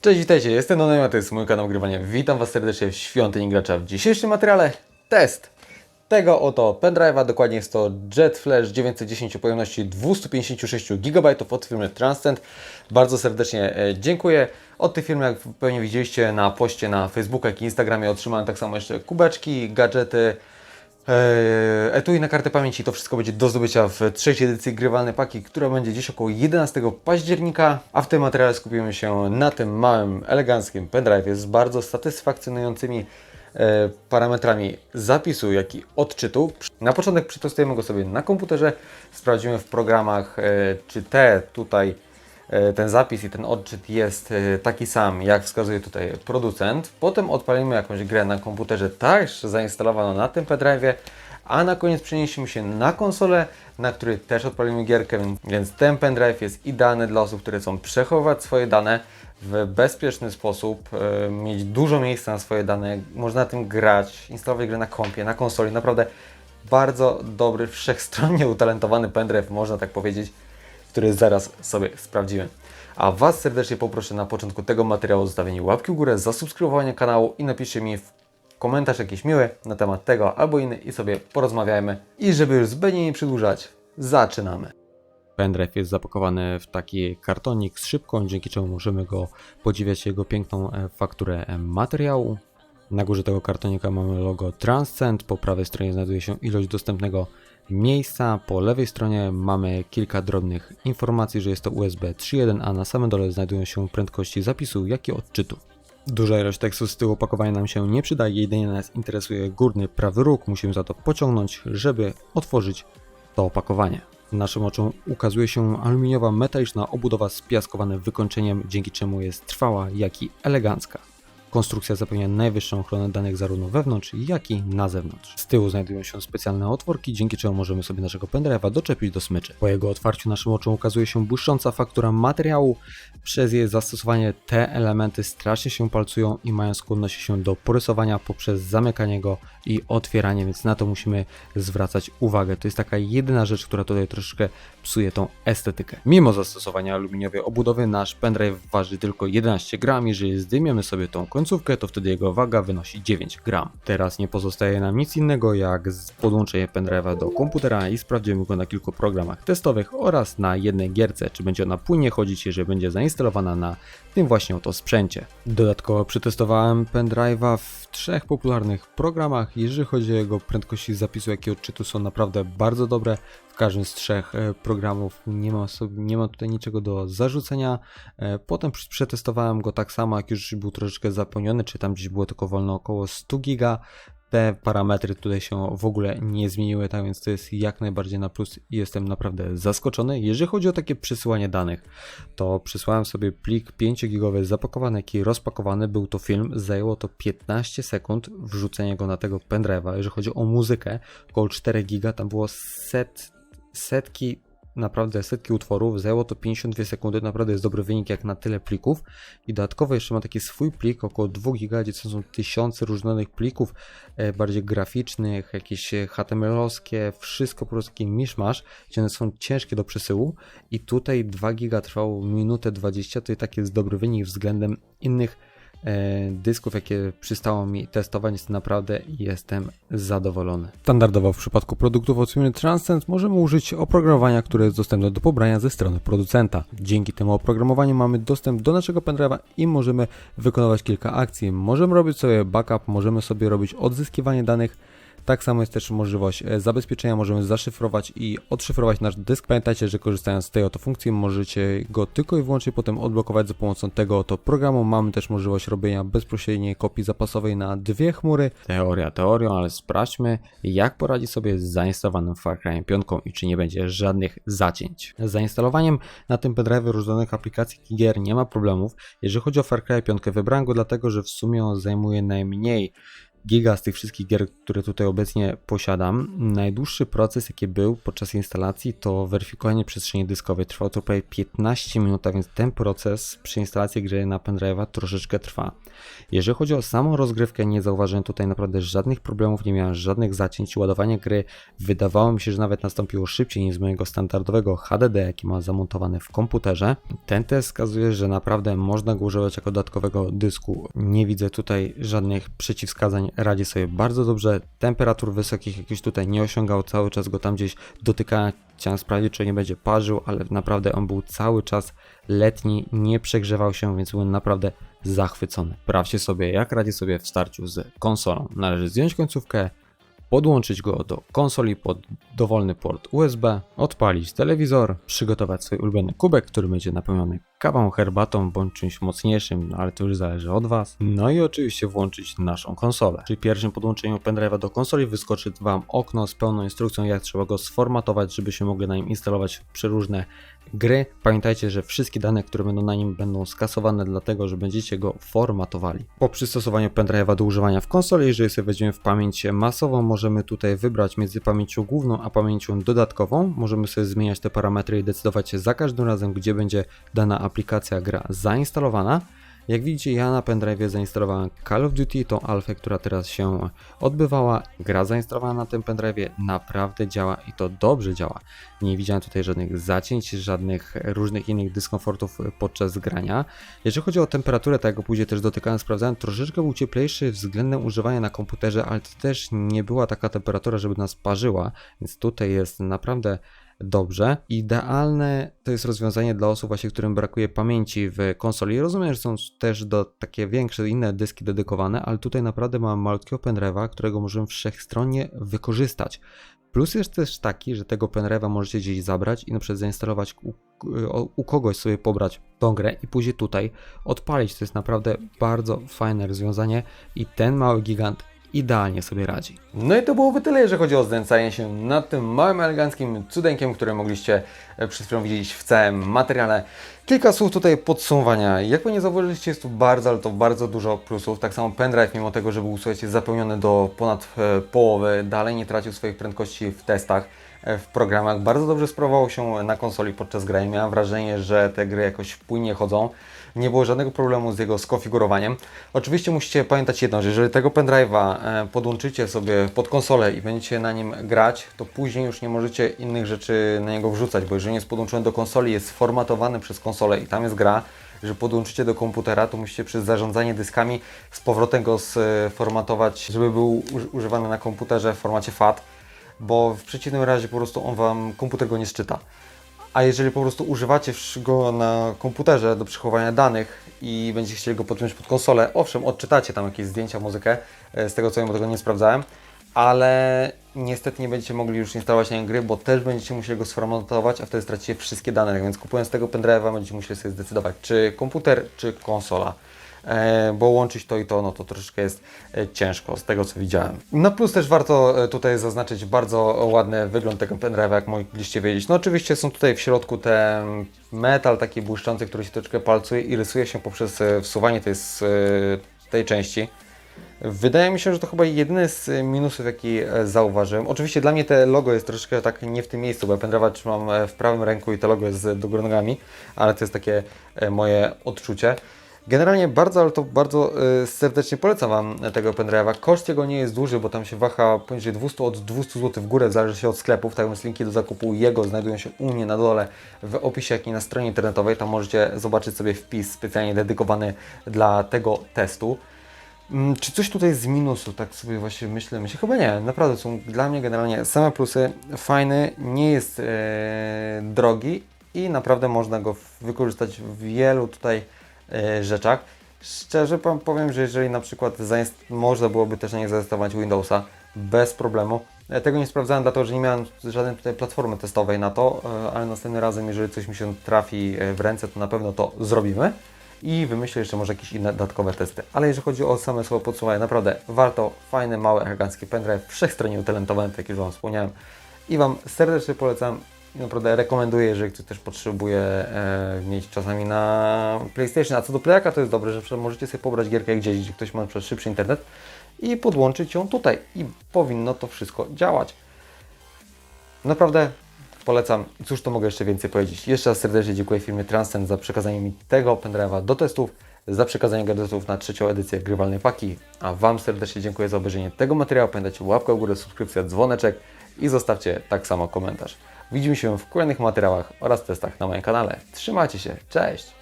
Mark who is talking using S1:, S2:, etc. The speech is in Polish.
S1: Cześć, witajcie, jestem Donem, a to jest mój kanał Grywania. Witam Was serdecznie w Świątyni Gracza. W dzisiejszym materiale test tego oto pendrive'a, dokładnie jest to Jet Flash 910 o pojemności 256 GB od firmy Transcend. Bardzo serdecznie e, dziękuję. Od tej firmy, jak pewnie widzieliście na poście na Facebooku, jak i Instagramie otrzymałem tak samo jeszcze kubeczki, gadżety, etui na kartę pamięci. To wszystko będzie do zdobycia w trzeciej edycji Grywalnej Paki, która będzie dziś około 11 października. A w tym materiale skupimy się na tym małym, eleganckim pendrive z bardzo satysfakcjonującymi e, parametrami zapisu, jak i odczytu. Na początek przetestujemy go sobie na komputerze, sprawdzimy w programach, e, czy te tutaj ten zapis i ten odczyt jest e, taki sam, jak wskazuje tutaj producent. Potem odpalimy jakąś grę na komputerze też zainstalowaną na tym pendrive'ie, a na koniec przeniesiemy się na konsolę, na której też odpalimy gierkę, więc- ten pendrive jest idealny dla osób, które chcą przechowywać swoje dane w bezpieczny sposób, e, mieć dużo miejsca na swoje dane, można na tym grać, instalować grę na kompie, na konsoli, naprawdę bardzo dobry, wszechstronnie utalentowany pendrive, można tak powiedzieć który zaraz sobie sprawdzimy. A Was serdecznie poproszę na początku tego materiału o zostawienie łapki w górę, zasubskrybowanie kanału i napiszcie mi w komentarz jakiś miły na temat tego albo inny i sobie porozmawiajmy. I żeby już zbędnie nie przedłużać, zaczynamy. Pendrive jest zapakowany w taki kartonik z szybką, dzięki czemu możemy go podziwiać jego piękną e, fakturę e, materiału. Na górze tego kartonika mamy logo Transcend, po prawej stronie znajduje się ilość dostępnego miejsca, po lewej stronie mamy kilka drobnych informacji, że jest to USB 3.1, a na samym dole znajdują się prędkości zapisu, jak i odczytu. Duża ilość tekstu z tyłu opakowania nam się nie przydaje, jedynie nas interesuje górny prawy róg, musimy za to pociągnąć, żeby otworzyć to opakowanie. Naszym oczom ukazuje się aluminiowa metaliczna obudowa z piaskowanym wykończeniem, dzięki czemu jest trwała, jak i elegancka. Konstrukcja zapewnia najwyższą ochronę danych zarówno wewnątrz, jak i na zewnątrz. Z tyłu znajdują się specjalne otworki, dzięki czemu możemy sobie naszego pendrive'a doczepić do smyczy. Po jego otwarciu naszym oczom ukazuje się błyszcząca faktura materiału. Przez jej zastosowanie te elementy strasznie się palcują i mają skłonność się do porysowania poprzez zamykanie go i otwieranie, więc na to musimy zwracać uwagę. To jest taka jedyna rzecz, która tutaj troszeczkę psuje tą estetykę. Mimo zastosowania aluminiowej obudowy, nasz pendrive waży tylko 11 gram. Jeżeli zdymiemy sobie tą końcówkę, to wtedy jego waga wynosi 9 gram. Teraz nie pozostaje nam nic innego jak podłączenie pendrive'a do komputera i sprawdzimy go na kilku programach testowych oraz na jednej gierce, czy będzie ona płynnie chodzić, jeżeli będzie zainstalowana na tym właśnie oto sprzęcie. Dodatkowo przetestowałem pendrive'a w trzech popularnych programach. Jeżeli chodzi o jego prędkości zapisu, jak i odczytu są naprawdę bardzo dobre. W każdym z trzech e, programów nie ma, sobie, nie ma tutaj niczego do zarzucenia. E, Potem przetestowałem go tak samo, jak już był troszeczkę zapełniony, czy tam gdzieś było tylko wolno około 100 giga. Te parametry tutaj się w ogóle nie zmieniły, tak więc to jest jak najbardziej na plus i jestem naprawdę zaskoczony. Jeżeli chodzi o takie przesyłanie danych, to przysłałem sobie plik 5-gigowy zapakowany, jak i rozpakowany. Był to film, zajęło to 15 sekund wrzucenie go na tego pendrive'a. Jeżeli chodzi o muzykę, około 4 giga, tam było set, setki, naprawdę setki utworów, zajęło to 52 sekundy, naprawdę jest dobry wynik jak na tyle plików. I dodatkowo jeszcze mam taki swój plik, około 2 giga, gdzie są tysiące różnych plików, e, bardziej graficznych, jakieś e, HTML-owskie, wszystko po prostu miszmasz, gdzie one są ciężkie do przesyłu i tutaj 2 giga trwało minutę 20, to i tak jest dobry wynik względem innych dysków, jakie przystało mi testować, jest naprawdę jestem zadowolony. Standardowo w przypadku produktów od firmy Transcend możemy użyć oprogramowania, które jest dostępne do pobrania ze strony producenta. Dzięki temu oprogramowaniu mamy dostęp do naszego pendrive'a i możemy wykonywać kilka akcji. Możemy robić sobie backup, możemy sobie robić odzyskiwanie danych, tak samo jest też możliwość e, zabezpieczenia, możemy zaszyfrować i odszyfrować nasz dysk. Pamiętajcie, że korzystając z tej oto funkcji możecie go tylko i wyłącznie potem odblokować za pomocą tego oto programu. Mamy też możliwość robienia bezpośredniej kopii zapasowej na dwie chmury. Teoria teorią, ale sprawdźmy jak poradzi sobie z zainstalowanym Far Cry 5 i czy nie będzie żadnych zacięć. Z zainstalowaniem na tym pendrive różnych aplikacji i gier nie ma problemów. Jeżeli chodzi o Far Cry 5 wybrałem go dlatego, że w sumie on zajmuje najmniej giga z tych wszystkich gier, które tutaj obecnie posiadam. Najdłuższy proces, jaki był podczas instalacji, to weryfikowanie przestrzeni dyskowej. Trwało to prawie 15 minut, a więc ten proces przy instalacji gry na pendrive'a troszeczkę trwa. Jeżeli chodzi o samą rozgrywkę, nie zauważyłem tutaj naprawdę żadnych problemów, nie miałem żadnych zacięć. Ładowanie gry wydawało mi się, że nawet nastąpiło szybciej niż z mojego standardowego HDD, jaki mam zamontowany w komputerze. Ten test wskazuje, że naprawdę można go używać jako dodatkowego dysku. Nie widzę tutaj żadnych przeciwwskazań, radzi sobie bardzo dobrze. Temperatur wysokich jakichś tutaj nie osiągał, cały czas go tam gdzieś dotykałem. Chciałem sprawdzić, czy nie będzie parzył, ale naprawdę on był cały czas letni, nie przegrzewał się, więc byłem naprawdę zachwycony. Sprawdźcie sobie, jak radzi sobie w starciu z konsolą. Należy zdjąć końcówkę, podłączyć go do konsoli pod dowolny port USB, odpalić telewizor, przygotować swój ulubiony kubek, który będzie napełniony kawą, herbatą bądź czymś mocniejszym, ale to już zależy od Was. No i oczywiście włączyć naszą konsolę. Przy pierwszym podłączeniu pendrive'a do konsoli wyskoczy Wam okno z pełną instrukcją, jak trzeba go sformatować, żebyśmy mogli na nim instalować przeróżne gry. Pamiętajcie, że wszystkie dane, które będą na nim będą skasowane dlatego, że będziecie go formatowali. Po przystosowaniu pendrive'a do używania w konsoli, jeżeli sobie weźmiemy w pamięć masową, możemy tutaj wybrać między pamięcią główną a pamięcią dodatkową. Możemy sobie zmieniać te parametry i decydować się za każdym razem, gdzie będzie dana aplikacja gra zainstalowana. Jak widzicie, ja na pendrive zainstalowałem Call of Duty, tą alfę, która teraz się odbywała. Gra zainstalowana na tym pendrive naprawdę działa i to dobrze działa. Nie widziałem tutaj żadnych zacięć, żadnych różnych innych dyskomfortów podczas grania. Jeżeli chodzi o temperaturę, tak jak później też dotykałem, sprawdzałem, troszeczkę był cieplejszy względem używania na komputerze, ale to też nie była taka temperatura, żeby nas parzyła, więc tutaj jest naprawdę dobrze. Idealne to jest rozwiązanie dla osób właśnie, którym brakuje pamięci w konsoli. Rozumiem, że są też do takie większe inne dyski dedykowane, ale tutaj naprawdę mam malutkiego pendrive'a, którego możemy wszechstronnie wykorzystać. Plus jest też taki, że tego pendrive'a możecie gdzieś zabrać i na przykład zainstalować u, u, u kogoś sobie pobrać tą grę i później tutaj odpalić. To jest naprawdę bardzo fajne rozwiązanie i ten mały gigant idealnie sobie radzi. No i to byłoby tyle, jeżeli chodzi o znęcanie się nad tym małym, eleganckim cudeńkiem, które mogliście e, przed chwilą widzieć w całym materiale. Kilka słów tutaj podsumowania. Jak pewnie zauważyliście, jest tu bardzo, ale to bardzo dużo plusów. Tak samo pendrive, mimo tego, że był słuchajcie, zapełniony do ponad e, połowy, dalej nie tracił swoich prędkości w testach w programach. Bardzo dobrze sprawował się na konsoli podczas grania. Miałem wrażenie, że te gry jakoś płynnie chodzą nie było żadnego problemu z jego skonfigurowaniem. Oczywiście musicie pamiętać jedno, że jeżeli tego pendrive'a e, podłączycie sobie pod konsolę i będziecie na nim grać, to później już nie możecie innych rzeczy na niego wrzucać, bo jeżeli jest podłączony do konsoli, jest formatowany przez konsolę i tam jest gra, że podłączycie do komputera, to musicie przez zarządzanie dyskami z powrotem go sformatować, żeby był używany na komputerze w formacie FAT, bo w przeciwnym razie po prostu on Wam, komputer go nie szczyta. A jeżeli po prostu używacie go na komputerze do przechowywania danych i będziecie chcieli go podpiąć pod konsolę, owszem, odczytacie tam jakieś zdjęcia, muzykę, e, z tego co wiem, bo tego nie sprawdzałem, ale niestety nie będziecie mogli już instalować na gry, bo też będziecie musieli go sformatować, a wtedy stracicie wszystkie dane, tak więc kupując tego pendrive'a będziecie musieli sobie zdecydować, czy komputer, czy konsola. E, bo łączyć to i to, no to troszeczkę jest e, ciężko z tego co widziałem. No plus też warto e, tutaj zaznaczyć bardzo ładny wygląd tego pendrive'a, jak mogliście wiedzieć. No oczywiście są tutaj w środku ten metal taki błyszczący, który się troszeczkę palcuje i rysuje się poprzez wsuwanie tej, tej części. Wydaje mi się, że to chyba jedyny z minusów, jaki zauważyłem. Oczywiście dla mnie te logo jest troszeczkę tak nie w tym miejscu, bo pendrive'a trzymam w prawym ręku i to logo jest do góry nogami, ale to jest takie moje odczucie. Generalnie bardzo, ale to bardzo y, serdecznie polecam Wam tego pendrive'a. Koszt jego nie jest duży, bo tam się waha poniżej 200 od 200 zł w górę, zależy się od sklepów. Tak więc linki do zakupu jego znajdują się u mnie na dole w opisie, jak i na stronie internetowej. Tam możecie zobaczyć sobie wpis specjalnie dedykowany dla tego testu. Mm, czy coś tutaj z minusu, tak sobie właśnie myślę, myślę, chyba nie, naprawdę są dla mnie generalnie same plusy, fajny, nie jest e, drogi i naprawdę można go wykorzystać w wielu tutaj rzeczach. Szczerze powiem, że jeżeli na przykład można byłoby też na nie zainstalować Windowsa bez problemu. Ja tego nie sprawdzałem, dlatego że nie miałem żadnej tutaj platformy testowej na to, e, ale następnym razem, jeżeli coś mi się trafi e, w ręce, to na pewno to zrobimy i wymyślę jeszcze może jakieś inne dodatkowe testy. Ale jeżeli chodzi o same słowo podsumowanie, naprawdę warto, fajny, mały, elegancki pendrive, wszechstronnie utalentowany, tak jak już Wam wspomniałem i Wam serdecznie polecam naprawdę rekomenduję, jeżeli ktoś też potrzebuje e, mieć czasami na PlayStation. A co do Playaka to jest dobre, że możecie sobie pobrać gierkę gdzieś, gdzie ktoś ma szybszy internet i podłączyć ją tutaj i powinno to wszystko działać. Naprawdę polecam. Cóż to mogę jeszcze więcej powiedzieć? Jeszcze raz serdecznie dziękuję firmie Transcend za przekazanie mi tego pendrive'a do testów, za przekazanie gadżetów na trzecią edycję grywalnej paki, a Wam serdecznie dziękuję za obejrzenie tego materiału. Pamiętajcie łapkę w górę, subskrypcja, dzwoneczek i zostawcie tak samo komentarz. Widzimy się w kolejnych materiałach oraz testach na moim kanale. Trzymajcie się, cześć!